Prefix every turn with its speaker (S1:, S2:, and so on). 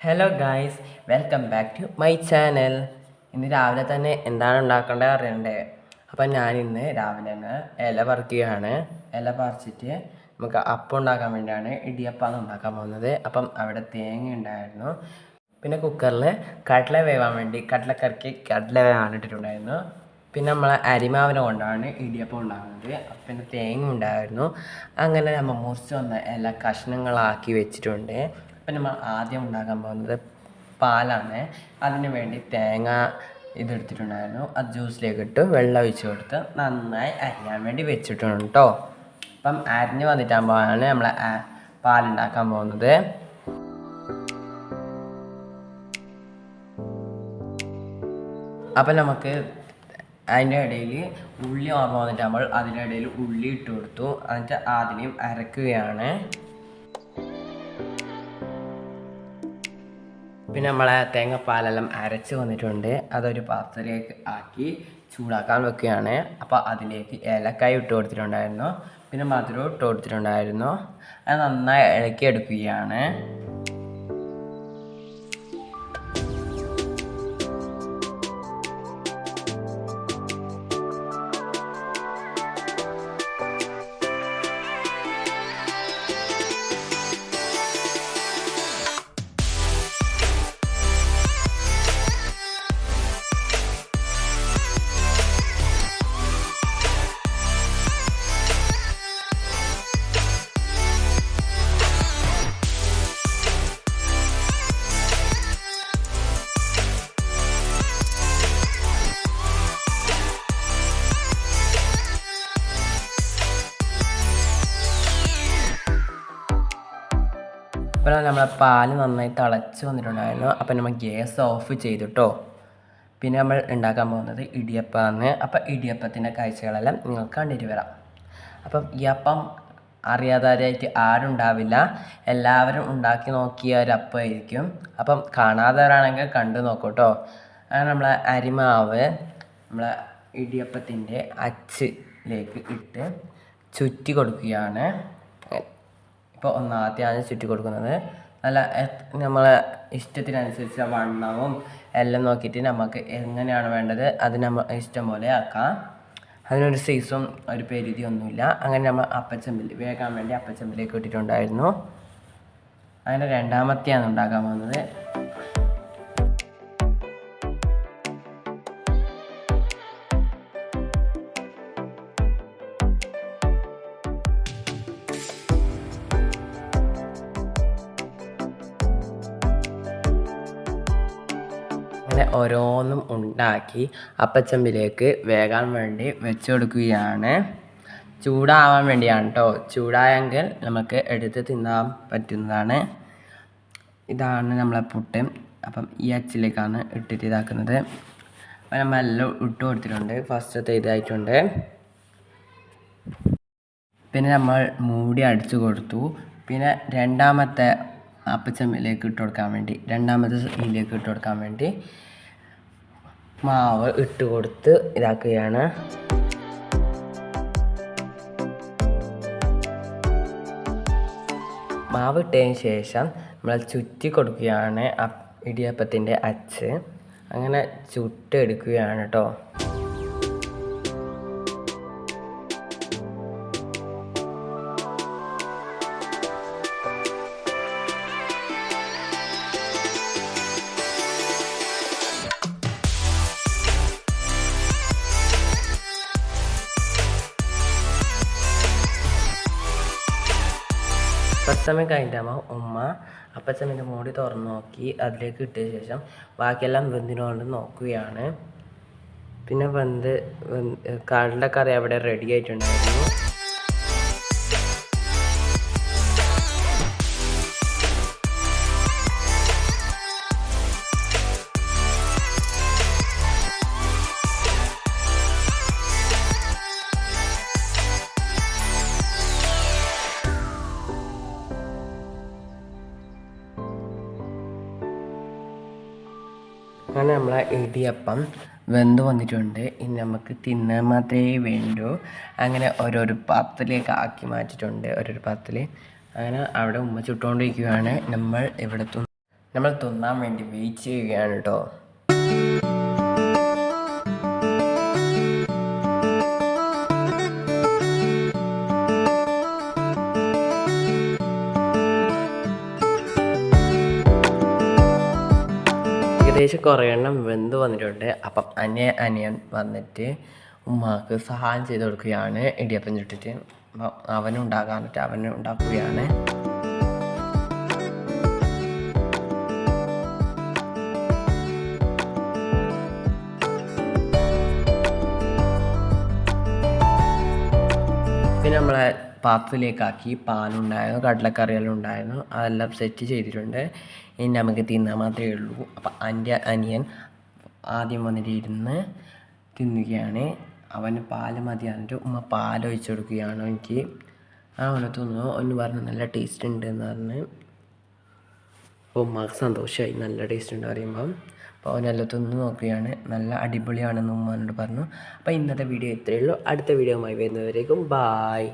S1: Hello guys welcome back to my channel ഇന്ന് രാവിലെ തന്നെ എന്താണ് ഉണ്ടാക്കേണ്ടത് അറിയണ്ടേ? അപ്പം ഞാൻ ഇന്ന് രാവിലെ അങ്ങ് ഇല പറിക്കുകയാണ്. ഇല പറിച്ചിട്ട് നമുക്ക് അപ്പം ഉണ്ടാക്കാൻ വേണ്ടിയാണ് ഇടിയപ്പാന്ന് ഉണ്ടാക്കാൻ പോകുന്നത്. അപ്പം അവിടെ തേങ്ങ ഉണ്ടായിരുന്നു. പിന്നെ കുക്കറിൽ കടല വേവാൻ വേണ്ടി കടലക്കറിക്ക് കടല വേവാൻ ഇട്ടിട്ടുണ്ടായിരുന്നു. പിന്നെ നമ്മളെ അരിമാവിനെ കൊണ്ടാണ് ഇടിയപ്പം ഉണ്ടാകുന്നത് പിന്നെ തേങ്ങ ഉണ്ടായിരുന്നു. അങ്ങനെ നമ്മൾ മുറിച്ച് വന്ന എല്ലാ കഷ്ണങ്ങളാക്കി വെച്ചിട്ടുണ്ട്. അപ്പം നമ്മൾ ആദ്യം ഉണ്ടാക്കാൻ പോകുന്നത് പാലാണ്. അതിന് വേണ്ടി തേങ്ങ ഇതെടുത്തിട്ടുണ്ടായിരുന്നു. അത് ജ്യൂസിലേക്ക് ഇട്ട് വെള്ളം ഒഴിച്ച് കൊടുത്ത് നന്നായി അരിയാൻ വേണ്ടി വെച്ചിട്ടുണ്ട് കേട്ടോ അപ്പം അരിഞ്ഞ് വന്നിട്ടാകുമ്പോഴാണ് നമ്മൾ പാലുണ്ടാക്കാൻ പോകുന്നത്. അപ്പം നമുക്ക് അതിന്റെ ഇടയിൽ ഉള്ളി ഓർമ്മ വന്നിട്ടാകുമ്പോൾ അതിന്റെ ഇടയിൽ ഉള്ളി ഇട്ട് കൊടുത്തു. എന്നിട്ട് അതിനെയും അരക്കുകയാണ്. പിന്നെ നമ്മളെ തേങ്ങാപ്പാലെല്ലാം അരച്ച് വന്നിട്ടുണ്ട്. അതൊരു പാത്രത്തിലേക്ക് ആക്കി ചൂടാക്കാൻ വെക്കുകയാണ്. അപ്പോൾ അതിലേക്ക് ഏലക്കായ ഇട്ട് കൊടുത്തിട്ടുണ്ടായിരുന്നു. പിന്നെ മധുരം ഇട്ട് കൊടുത്തിട്ടുണ്ടായിരുന്നു. അത് നന്നായി ഇളക്കി എടുക്കുകയാണ് അപ്പോൾ നമ്മളെ പാൽ നന്നായി തിളച്ച് വന്നിട്ടുണ്ടായിരുന്നു. അപ്പം നമ്മൾ ഗ്യാസ് ഓഫ് ചെയ്തിട്ടോ. പിന്നെ നമ്മൾ ഉണ്ടാക്കാൻ പോകുന്നത് ഇടിയപ്പമാണ്. അപ്പം ഇടിയപ്പത്തിന്റെ കാഴ്ചകളെല്ലാം നിങ്ങൾക്ക് കണ്ടിട്ട് വരാം. അപ്പം ഈ അപ്പം അറിയാതാരായിട്ട് ആരും ഉണ്ടാവില്ല. എല്ലാവരും ഉണ്ടാക്കി നോക്കിയ ഒരു അപ്പമായിരിക്കും. അപ്പം കാണാത്തവരാണെങ്കിൽ കണ്ടു നോക്കൂട്ടോ. അങ്ങനെ നമ്മളെ അരിമാവ് നമ്മളെ ഇടിയപ്പത്തിന്റെ അച്ചിലേക്ക് ഇട്ട് ചുറ്റി കൊടുക്കുകയാണ്. ഇപ്പോൾ ഒന്നാദ്യമാണ് ചുറ്റി കൊടുക്കുന്നത്. നല്ല നമ്മളെ ഇഷ്ടത്തിനനുസരിച്ച് വണ്ണവും എല്ലാം നോക്കിയിട്ട് നമുക്ക് എങ്ങനെയാണ് വേണ്ടത് അത് നമ്മൾ ഇഷ്ടം പോലെ ആക്കാം. അതിനൊരു സൈസും ഒരു പരിധി ഒന്നുമില്ല. അങ്ങനെ നമ്മൾ അപ്പച്ചമ്പിൽ വേകാൻ വേണ്ടി അപ്പച്ചമ്പിലേക്ക് ഇട്ടിട്ടുണ്ടായിരുന്നു. അങ്ങനെ രണ്ടാമത്തെയാണ് ഉണ്ടാക്കാൻ പോകുന്നത്. ഓരോന്നും ഉണ്ടാക്കി അപ്പച്ചമ്പിലേക്ക് വേകാൻ വേണ്ടി വെച്ച് കൊടുക്കുകയാണ് ചൂടാവാൻ വേണ്ടിയാണ് കേട്ടോ ചൂടായെങ്കിൽ നമുക്ക് എടുത്ത് തിന്നാൻ പറ്റുന്നതാണ്. ഇതാണ് നമ്മളെ പുട്ട്. അപ്പം ഈ അച്ചിലേക്കാണ് ഇട്ടിട്ട് ഇതാക്കുന്നത്. അപ്പം നമ്മളെല്ലാം ഇട്ട് കൊടുത്തിട്ടുണ്ട്. ഫസ്റ്റത്തെ ഇതായിട്ടുണ്ട്. പിന്നെ നമ്മൾ മൂടി അടിച്ചു കൊടുത്തു. പിന്നെ രണ്ടാമത്തെ അപ്പച്ചമ്മിലേക്ക് ഇട്ട് കൊടുക്കാൻ വേണ്ടി രണ്ടാമത്തെ ഇതിലേക്ക് ഇട്ട് കൊടുക്കാൻ വേണ്ടി മാവ് ഇട്ട് കൊടുത്ത് ഇതാക്കുകയാണ്. മാവ് ഇട്ടതിന് ശേഷം നമ്മൾ ചുറ്റി കൊടുക്കുകയാണ് ഇടിയപ്പത്തിന്റെ അച്ച്. അങ്ങനെ ചുട്ടെടുക്കുകയാണ് കേട്ടോ. പച്ചമയം കഴിഞ്ഞിട്ടാകുമ്പോൾ ഉമ്മ അപ്പച്ചമ്മേന്റെ മൂടി തുറന്ന് നോക്കി അതിലേക്ക് ഇട്ട ശേഷം ബാക്കിയെല്ലാം വെന്തിനോണ്ട് നോക്കുകയാണ്. പിന്നെ വെന്ത് കടല കറി അവിടെ റെഡി ആയിട്ടുണ്ടായിരുന്നു. അങ്ങനെ നമ്മളെ ഇടിയപ്പം വെന്ത് വന്നിട്ടുണ്ട്. ഇനി നമുക്ക് തിന്നാൻ മാത്രമേ വേണ്ടൂ. അങ്ങനെ ഓരോരോ പാത്രത്തിലേക്ക് ആക്കി മാറ്റിയിട്ടുണ്ട്. ഓരോരോ പാത്രത്തിൽ അങ്ങനെ അവിടെ ഉമ്മ ചുട്ടുകൊണ്ടിരിക്കുകയാണ് നമ്മൾ ഇവിടെ നമ്മൾ തിന്നാൻ വേണ്ടി വെയിറ്റ് ചെയ്യുകയാണ് കേട്ടോ. ഏകദേശം കുറേ എണ്ണം വെന്ത് വന്നിട്ടുണ്ട്. അപ്പം അനിയ അനിയൻ വന്നിട്ട് ഉമ്മാക്ക് സഹായം ചെയ്ത് കൊടുക്കുകയാണ്. ഇടിയപ്പം ചുട്ടിട്ട്. അപ്പം അവനും ഉണ്ടാക്കാനിട്ട് അവനും ഉണ്ടാക്കുകയാണ്. പിന്നെ നമ്മളെ പാത്രത്തിലേക്കാക്കി പാലുണ്ടായിരുന്നു കടലക്കറിയെല്ലാം ഉണ്ടായിരുന്നു അതെല്ലാം സെറ്റ് ചെയ്തിട്ടുണ്ട്. ഇനി നമുക്ക് തിന്നാൽ മാത്രമേ ഉള്ളൂ. അപ്പം എന്റെ അനിയൻ ആദ്യം വന്നിട്ട് ഇരുന്ന് തിന്നുകയാണ്. അവന് പാൽ മതി ഉമ്മ പാൽ ഒഴിച്ചു കൊടുക്കുകയാണ് എനിക്ക്. ആ അവനെ തിന്നു ഒന്ന് പറഞ്ഞു നല്ല ടേസ്റ്റ് ഉണ്ട് എന്ന് പറഞ്ഞ്. അപ്പോൾ ഉമ്മക്ക് സന്തോഷമായി നല്ല ടേസ്റ്റ് ഉണ്ട് പറയുമ്പം. അപ്പോൾ അവനെല്ലാം തിന്ന് നോക്കുകയാണ്. നല്ല അടിപൊളിയാണെന്ന് ഉമ്മ പറഞ്ഞു. അപ്പോൾ ഇന്നത്തെ വീഡിയോ ഇത്രയേ ഉള്ളൂ. അടുത്ത വീഡിയോയുമായി വരുന്നവരേക്കും ബായ്